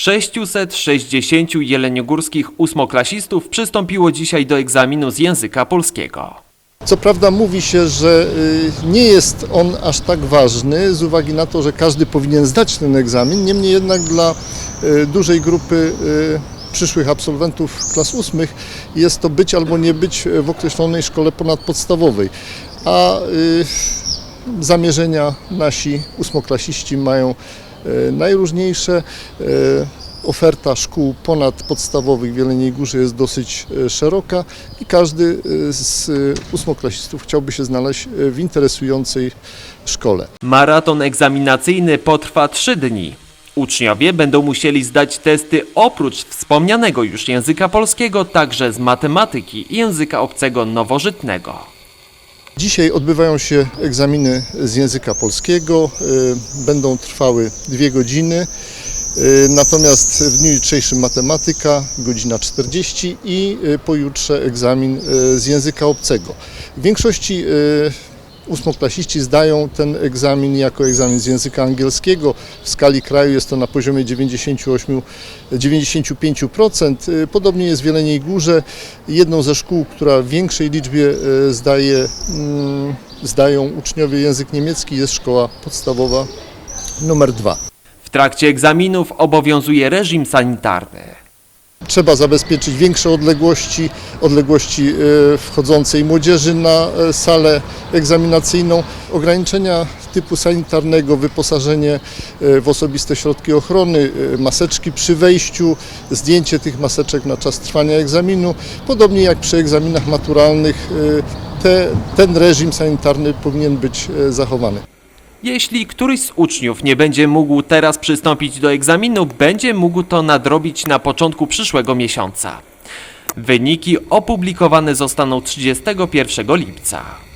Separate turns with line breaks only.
660 jeleniogórskich ósmoklasistów przystąpiło dzisiaj do egzaminu z języka polskiego.
Co prawda mówi się, że y, nie jest on aż tak ważny z uwagi na to, że każdy powinien zdać ten egzamin. Niemniej jednak dla y, dużej grupy y, przyszłych absolwentów klas ósmych jest to być albo nie być w określonej szkole ponadpodstawowej. A zamierzenia nasi ósmoklasiści mają najróżniejsze. Y, Oferta szkół ponadpodstawowych w Jeleniej Górze jest dosyć e, szeroka i każdy e, z e, ósmoklasistów chciałby się znaleźć e, w interesującej szkole.
Maraton egzaminacyjny potrwa 3 dni. Uczniowie będą musieli zdać testy oprócz wspomnianego już języka polskiego, także z matematyki i języka obcego nowożytnego.
Dzisiaj odbywają się egzaminy z języka polskiego. e, Będą trwały dwie godziny. E, Natomiast w dniu jutrzejszym matematyka, godzina 40 i e, pojutrze egzamin z języka obcego. W większości ósmoklasiści zdają ten egzamin jako egzamin z języka angielskiego. W skali kraju jest to na poziomie 98, 95%. E, Podobnie jest w Jeleniej Górze. Jedną ze szkół, która w większej liczbie e, zdaje, mm, zdają uczniowie język niemiecki jest szkoła podstawowa numer 2.
W trakcie egzaminów obowiązuje reżim sanitarny.
Trzeba zabezpieczyć większe odległości, odległości e, wchodzącej młodzieży na e, salę egzaminacyjną. Ograniczenia typu sanitarnego, wyposażenie e, w osobiste środki ochrony, maseczki przy wejściu, zdjęcie tych maseczek na czas trwania egzaminu. Podobnie jak przy egzaminach maturalnych, te, ten reżim sanitarny powinien być zachowany.
Jeśli któryś z uczniów nie będzie mógł teraz przystąpić do egzaminu, będzie mógł to nadrobić na początku przyszłego miesiąca. Wyniki opublikowane zostaną 31 lipca.